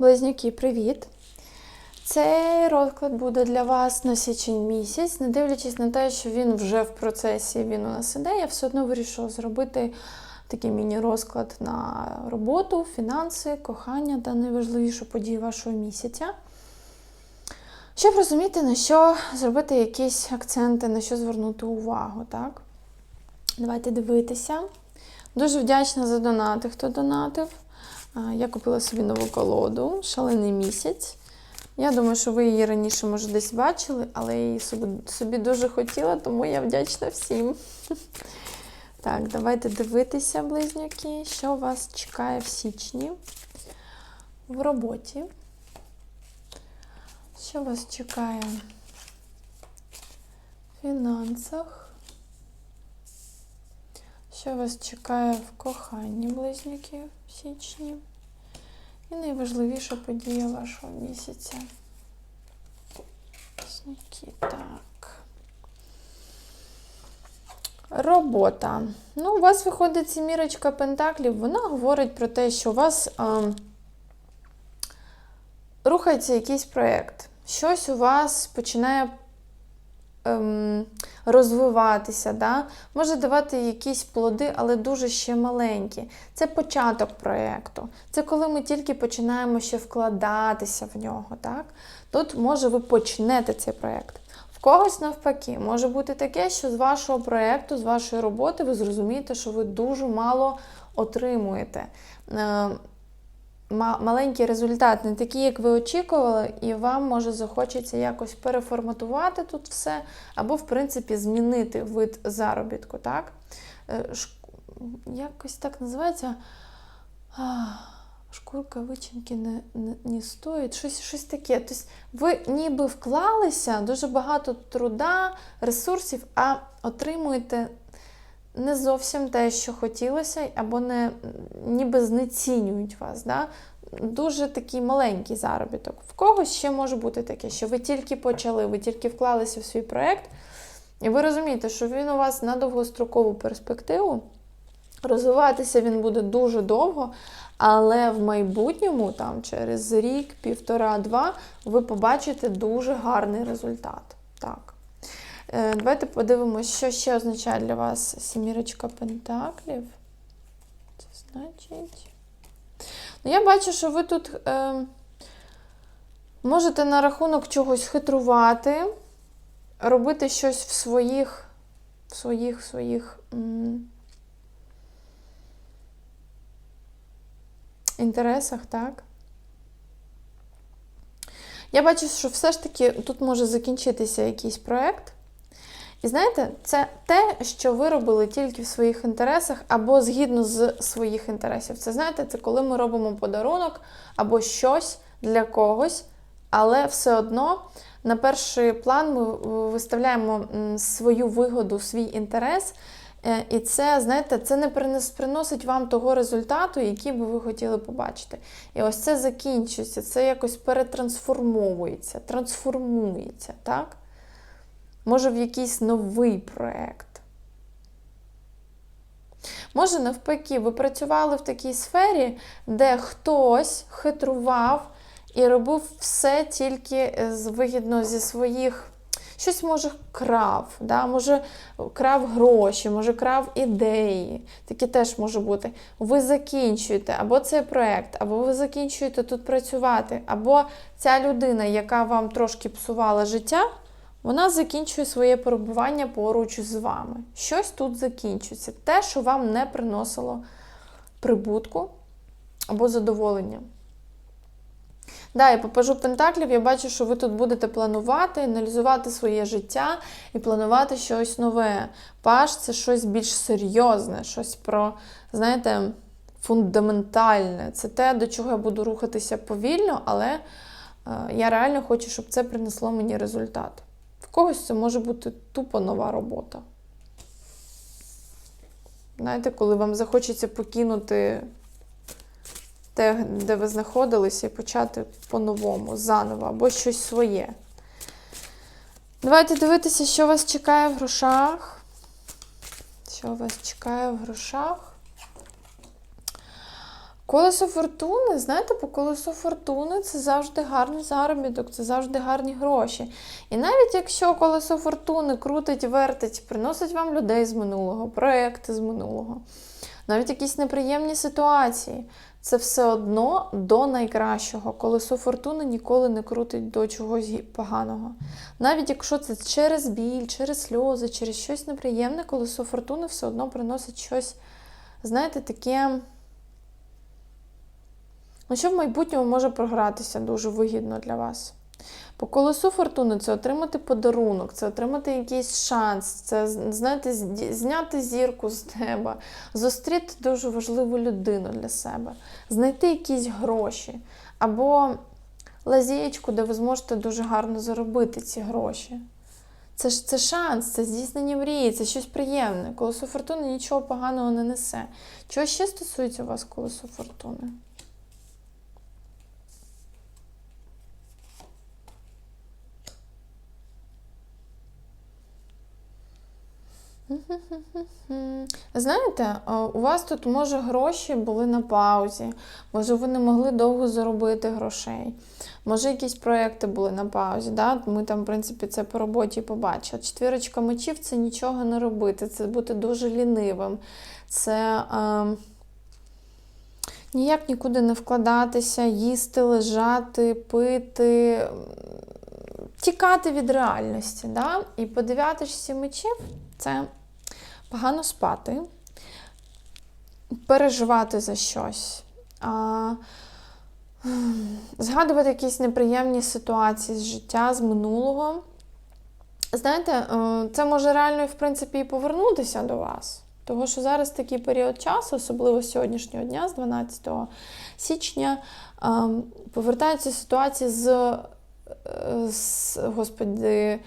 Близнюки, привіт! Цей розклад буде для вас на січень місяць, не дивлячись на те, що він вже в процесі, він у нас іде, я все одно вирішила зробити такий міні-розклад на роботу, фінанси, кохання та найважливішу подію вашого місяця. Щоб розуміти, на що зробити якісь акценти, на що звернути увагу, так? Давайте дивитися. Дуже вдячна за донати, хто донатив. Я купила собі нову колоду, шалений місяць. Я думаю, що ви її раніше, може, десь бачили, але я її собі дуже хотіла, тому я вдячна всім. Так, давайте дивитися, близнюки, що вас чекає в січні в роботі. Що вас чекає в фінансах? Що вас чекає в коханні близнюки в січні? І найважливіша подія вашого місяця. Так. Робота. Ну, у вас виходить сімірочка пентаклів. Вона говорить про те, що у вас а, рухається якийсь проєкт. Щось у вас починає ем, розвиватися, да? може давати якісь плоди, але дуже ще маленькі. Це початок проєкту. Це коли ми тільки починаємо ще вкладатися в нього. Так? Тут, може, ви почнете цей проєкт. В когось навпаки, може бути таке, що з вашого проєкту, з вашої роботи, ви зрозумієте, що ви дуже мало отримуєте. Маленький результат, не такий, як ви очікували, і вам може захочеться якось переформатувати тут все, або, в принципі, змінити вид заробітку. так? Е, якось так називається. Шкурка вичинки не не, не стоїть, щось щось таке. Тобто ви ніби вклалися дуже багато труда, ресурсів, а отримуєте не зовсім те, що хотілося, або не ніби знецінюють вас. Да? Дуже такий маленький заробіток. В когось ще може бути таке, що ви тільки почали, ви тільки вклалися в свій проєкт, і ви розумієте, що він у вас на довгострокову перспективу. Розвиватися він буде дуже довго, але в майбутньому, там через рік, півтора-два, ви побачите дуже гарний результат. Так. Е, давайте подивимося, що ще означає для вас сімірочка пентаклів. Це значить. Ну, Я бачу, що ви тут е, можете на рахунок чогось хитрувати, робити щось в своїх, в своїх, в своїх. М інтересах, так? Я бачу, що все ж таки тут може закінчитися якийсь проєкт. І знаєте, це те, що ви робили тільки в своїх інтересах або згідно з своїх інтересів. Це знаєте, це коли ми робимо подарунок або щось для когось, але все одно на перший план ми виставляємо свою вигоду, свій інтерес. Е, і це, знаєте, це не приносить вам того результату, який би ви хотіли побачити. І ось це закінчується, це якось перетрансформовується, трансформується, так? Може, в якийсь новий проєкт. Може, навпаки, ви працювали в такій сфері, де хтось хитрував і робив все тільки вигідно зі своїх щось може крав, да? може крав гроші, може крав ідеї. Таке теж може бути. Ви закінчуєте або цей проєкт, або ви закінчуєте тут працювати, або ця людина, яка вам трошки псувала життя, вона закінчує своє перебування поруч з вами. Щось тут закінчується. Те, що вам не приносило прибутку або задоволення. Да, я попажу Пентаклів, я бачу, що ви тут будете планувати, аналізувати своє життя і планувати щось нове. Паш це щось більш серйозне, щось про, знаєте, фундаментальне. Це те, до чого я буду рухатися повільно, але е, я реально хочу, щоб це принесло мені результат. Когось це може бути тупо нова робота. Знаєте, коли вам захочеться покинути те, де ви знаходилися, і почати по-новому, заново, або щось своє. Давайте дивитися, що вас чекає в грошах. Що вас чекає в грошах? Колесо фортуни, знаєте, по колесу фортуни це завжди гарний заробіток, це завжди гарні гроші. І навіть якщо колесо фортуни крутить, вертить, приносить вам людей з минулого, проекти з минулого, навіть якісь неприємні ситуації, це все одно до найкращого. Колесо фортуни ніколи не крутить до чогось поганого. Навіть якщо це через біль, через сльози, через щось неприємне, колесо фортуни все одно приносить щось, знаєте, таке. Ну, що в майбутньому може програтися дуже вигідно для вас? По колесу фортуни це отримати подарунок, це отримати якийсь шанс, це знаєте, зняти зірку з неба, зустріти дуже важливу людину для себе, знайти якісь гроші або лазієчку, де ви зможете дуже гарно заробити ці гроші. Це ж це шанс, це здійснення мрії, це щось приємне. Колесо фортуни нічого поганого не несе. Чого ще стосується у вас колесо фортуни? Знаєте, у вас тут, може, гроші були на паузі, може, ви не могли довго заробити грошей, може, якісь проекти були на паузі. Да? Ми там, в принципі, це по роботі побачили. Четвірочка мечів це нічого не робити, це бути дуже лінивим, це е, ніяк нікуди не вкладатися, їсти, лежати, пити, тікати від реальності. Да? І по дев'яточці мечів це погано спати, переживати за щось, згадувати якісь неприємні ситуації з життя, з минулого. Знаєте, е, це може реально, в принципі, і повернутися до вас. Тому що зараз такий період часу, особливо з сьогоднішнього дня, з 12 січня, е, повертаються ситуації з, е, з господи,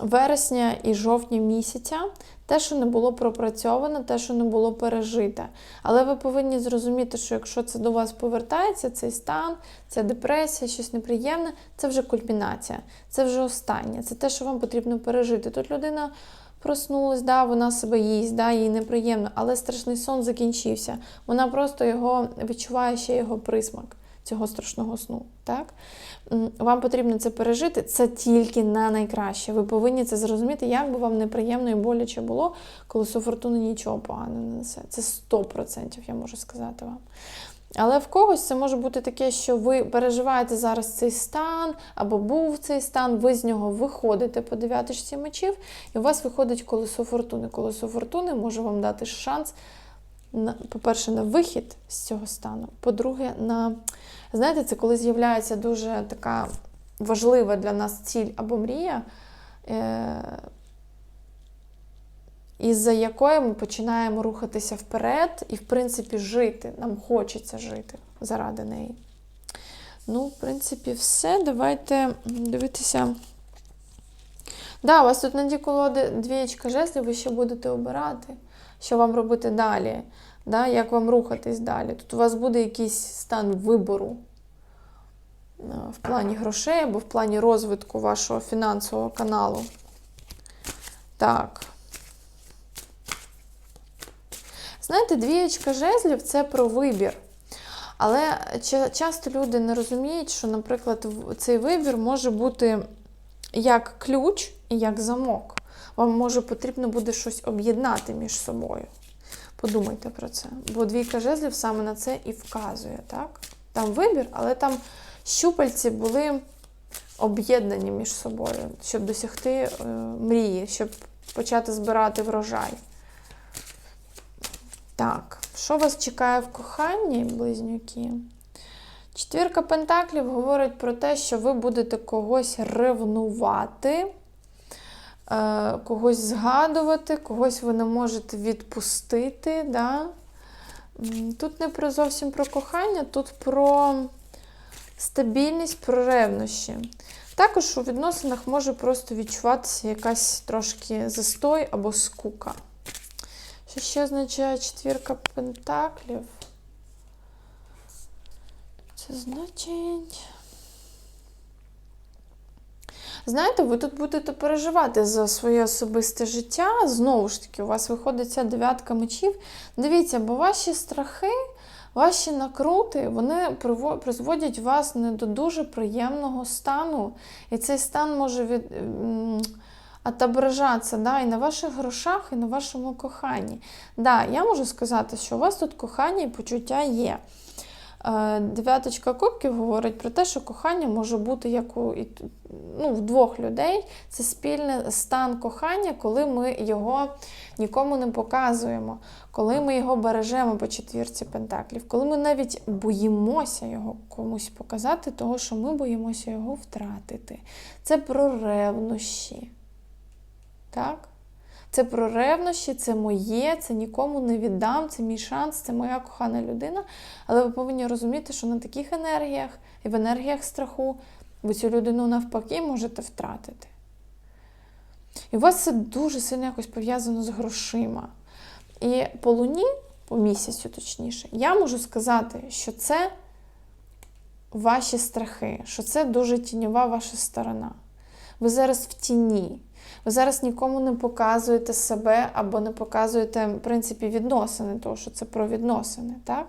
вересня і жовтня місяця, те, що не було пропрацьовано, те, що не було пережите. Але ви повинні зрозуміти, що якщо це до вас повертається, цей стан, ця депресія, щось неприємне, це вже кульмінація, це вже останнє, це те, що вам потрібно пережити. Тут людина проснулась, да, вона себе їсть, да, їй неприємно, але страшний сон закінчився. Вона просто його відчуває ще його присмак цього страшного сну. Так? Вам потрібно це пережити, це тільки на найкраще. Ви повинні це зрозуміти, як би вам неприємно і боляче було, колесо фортуни нічого поганого не несе. Це 100% я можу сказати вам. Але в когось це може бути таке, що ви переживаєте зараз цей стан, або був цей стан, ви з нього виходите по дев'яточці мечів, і у вас виходить колесо фортуни. Колесо фортуни може вам дати шанс, по-перше, на вихід з цього стану. По-друге, на знаєте, це коли з'являється дуже така важлива для нас ціль або мрія. Е- із-за якої ми починаємо рухатися вперед і, в принципі, жити. Нам хочеться жити заради неї. Ну, в принципі, все. Давайте дивитися. Да, у вас тут на ді колоди двієчка жезлів, ви ще будете обирати, що вам робити далі, да, як вам рухатись далі. Тут у вас буде якийсь стан вибору е, в плані грошей або в плані розвитку вашого фінансового каналу. Так. Знаєте, двієчка жезлів це про вибір. Але часто люди не розуміють, що, наприклад, цей вибір може бути як ключ і як замок. Вам може потрібно буде щось об'єднати між собою. Подумайте про це. Бо двійка жезлів саме на це і вказує. так? Там вибір, але там щупальці були об'єднані між собою, щоб досягти е, мрії, щоб почати збирати врожай. Так, що вас чекає в коханні, близнюки? Четвірка Пентаклів говорить про те, що ви будете когось ревнувати, когось згадувати, когось ви не можете відпустити. Да? Тут не про зовсім про кохання, тут про стабільність, про ревнощі. Також у відносинах може просто відчуватися якась трошки застой або скука. Що ще означає четвірка пентаклів? Це значить. Знаєте, ви тут будете переживати за своє особисте життя. Знову ж таки, у вас виходить ця дев'ятка мечів. Дивіться, бо ваші страхи, Ваші накрути вони призводять вас не до дуже приємного стану. І цей стан може від, м, отображатися да, і на ваших грошах, і на вашому коханні. Да, я можу сказати, що у вас тут кохання і почуття є. Е, Дев'яточка кубків говорить про те, що кохання може бути як у ну, в двох людей. Це спільний стан кохання, коли ми його нікому не показуємо, коли ми його бережемо по четвірці пентаклів, коли ми навіть боїмося його комусь показати, того що ми боїмося його втратити. Це про ревнощі. Так? Це про ревнощі, це моє, це нікому не віддам, це мій шанс, це моя кохана людина. Але ви повинні розуміти, що на таких енергіях і в енергіях страху ви цю людину навпаки можете втратити. І у вас це дуже сильно якось пов'язано з грошима. І по луні, по місяцю точніше, я можу сказати, що це ваші страхи, що це дуже тіньова ваша сторона. Ви зараз в тіні. Ви зараз нікому не показуєте себе або не показуєте, в принципі, відносини, тому що це про відносини, так?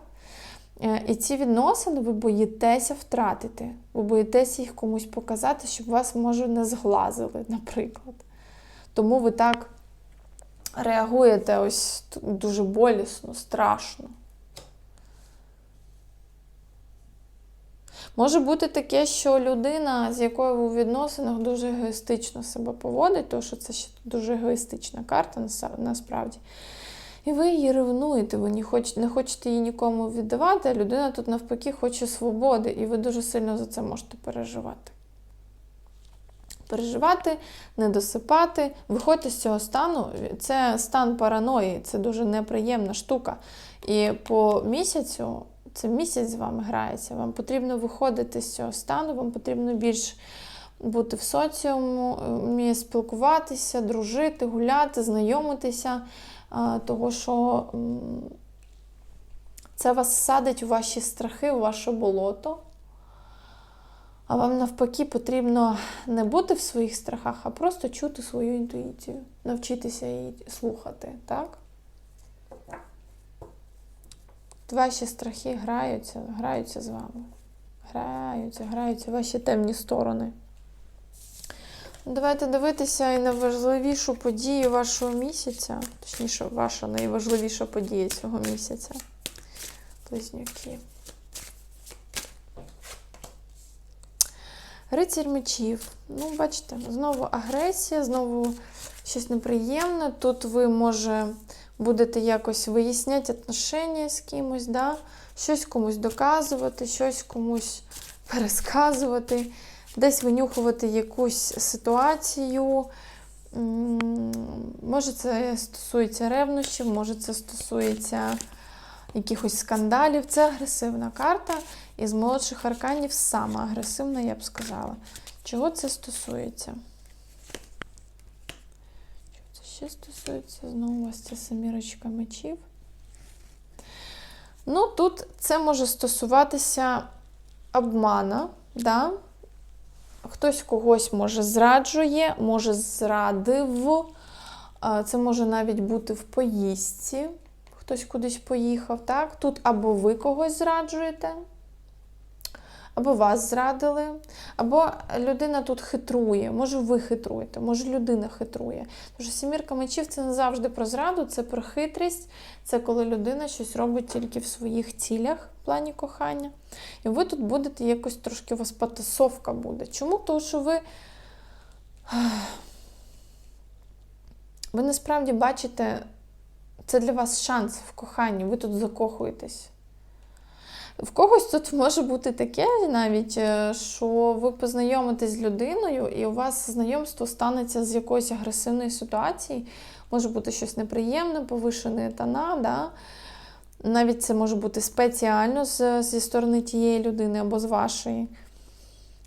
Е, І ці відносини ви боїтеся втратити. Ви боїтеся їх комусь показати, щоб вас, може, не зглазили, наприклад. Тому ви так реагуєте ось дуже болісно, страшно. Може бути таке, що людина, з якою ви у відносинах дуже егоїстично себе поводить, тому що це ще дуже егоїстична карта насправді. І ви її ревнуєте, ви не хочете, її нікому віддавати, а людина тут навпаки хоче свободи, і ви дуже сильно за це можете переживати. Переживати, не досипати, виходьте з цього стану. Це стан параної, це дуже неприємна штука. І по місяцю, це місяць з вами грається, вам потрібно виходити з цього стану, вам потрібно більш бути в соціумі, спілкуватися, дружити, гуляти, знайомитися, того що це вас садить у ваші страхи, у ваше болото. А вам навпаки потрібно не бути в своїх страхах, а просто чути свою інтуїцію, навчитися її слухати, так? От Ваші страхи граються, граються з вами. Граються, граються ваші темні сторони. Давайте дивитися і на важливішу подію вашого місяця, точніше, ваша найважливіша подія цього місяця. Близнюки. Рицарь мечів. Ну, бачите, знову агресія, знову щось неприємне. Тут ви, може, будете якось виясняти отношення з кимось, да? щось комусь доказувати, щось комусь пересказувати, десь винюхувати якусь ситуацію. Може, це стосується ревнощів, може, це стосується якихось скандалів. Це агресивна карта. Із молодших арканів сама агресивна, я б сказала. Чого це стосується? Чого це ще стосується? Знову у вас ця семірочка мечів. Ну, тут це може стосуватися обмана, да? хтось когось може зраджує, може зрадив. Це може навіть бути в поїздці. Хтось кудись поїхав, так? Тут або ви когось зраджуєте, або вас зрадили, або людина тут хитрує, може ви хитруєте, може людина хитрує. Тому сімірка мечів це не завжди про зраду, це про хитрість, це коли людина щось робить тільки в своїх цілях в плані кохання. І ви тут будете якось трошки у вас потасовка буде. Чому? Тому що ви. Ви насправді бачите, це для вас шанс в коханні, ви тут закохуєтесь. В когось тут може бути таке навіть, е, що ви познайомитесь з людиною, і у вас знайомство станеться з якоїсь агресивної ситуації. Може бути щось неприємне, повишений тона. Да? Навіть це може бути спеціально з, зі сторони тієї людини або з вашої.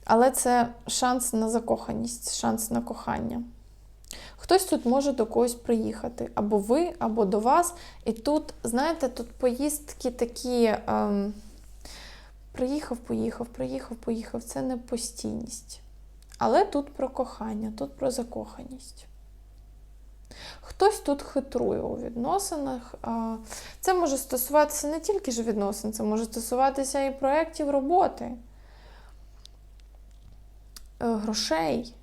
Але це шанс на закоханість, шанс на кохання. Хтось тут може до когось приїхати, або ви, або до вас. І тут, знаєте, тут поїздки такі. Ем, приїхав, поїхав, приїхав, поїхав. Це не постійність. Але тут про кохання, тут про закоханість. Хтось тут хитрує у відносинах. Це може стосуватися не тільки ж відносин, це може стосуватися і проєктів роботи, е, грошей.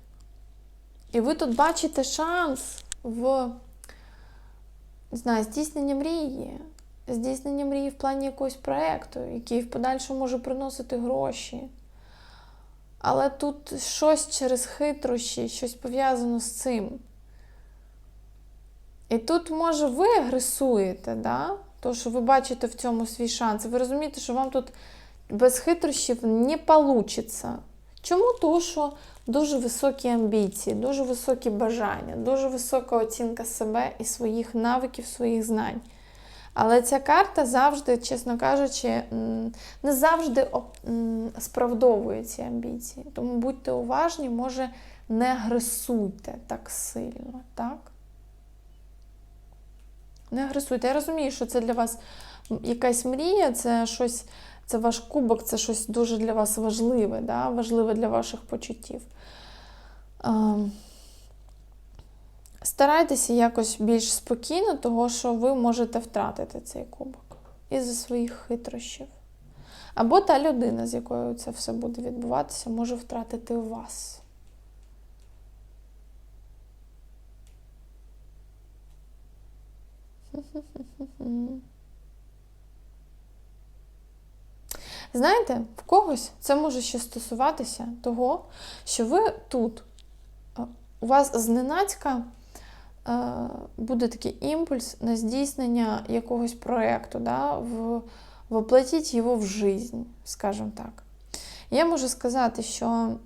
І ви тут бачите шанс в знаю, здійснення мрії, здійснення мрії в плані якогось проєкту, який в подальшому може приносити гроші. Але тут щось через хитрощі, щось пов'язано з цим. І тут, може, ви агресуєте, да? то, що ви бачите в цьому свій шанс. Ви розумієте, що вам тут без хитрощів не вийде. Чому? Тому що дуже високі амбіції, дуже високі бажання, дуже висока оцінка себе і своїх навиків, своїх знань. Але ця карта завжди, чесно кажучи, не завжди справдовує ці амбіції. Тому будьте уважні, може, не агресуйте так сильно, так? Не агресуйте. Я розумію, що це для вас якась мрія, це щось, це ваш кубок, це щось дуже для вас важливе, да? важливе для ваших почуттів. Старайтеся якось більш спокійно, того що ви можете втратити цей кубок із-за своїх хитрощів. Або та людина, з якою це все буде відбуватися, може втратити вас. Знаєте, в когось це може ще стосуватися того, що ви тут, у вас зненацька буде такий імпульс на здійснення якогось проєкту, да, воплотіть його в жизнь, скажімо так. Я можу сказати, що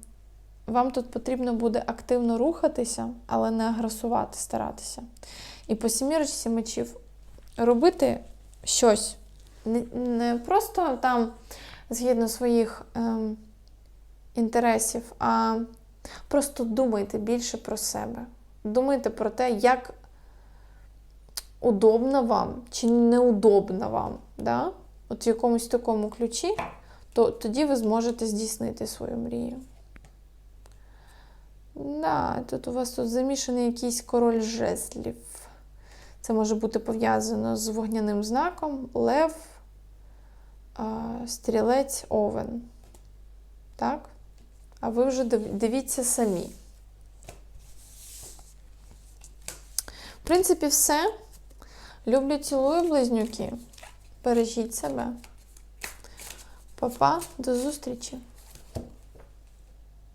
вам тут потрібно буде активно рухатися, але не агресувати, старатися. І по сімірочці мечів робити щось. Не, не просто там згідно своїх ем, інтересів, а просто думайте більше про себе. Думайте про те, як удобно вам чи неудобно вам. Да? От в якомусь такому ключі, то тоді ви зможете здійснити свою мрію. Да, тут у вас тут замішаний якийсь король жезлів. Це може бути пов'язано з вогняним знаком, лев, стрілець, овен. Так? А ви вже дивіться самі. В принципі, все. Люблю, цілую, близнюки. Бережіть себе. Па-па, до зустрічі!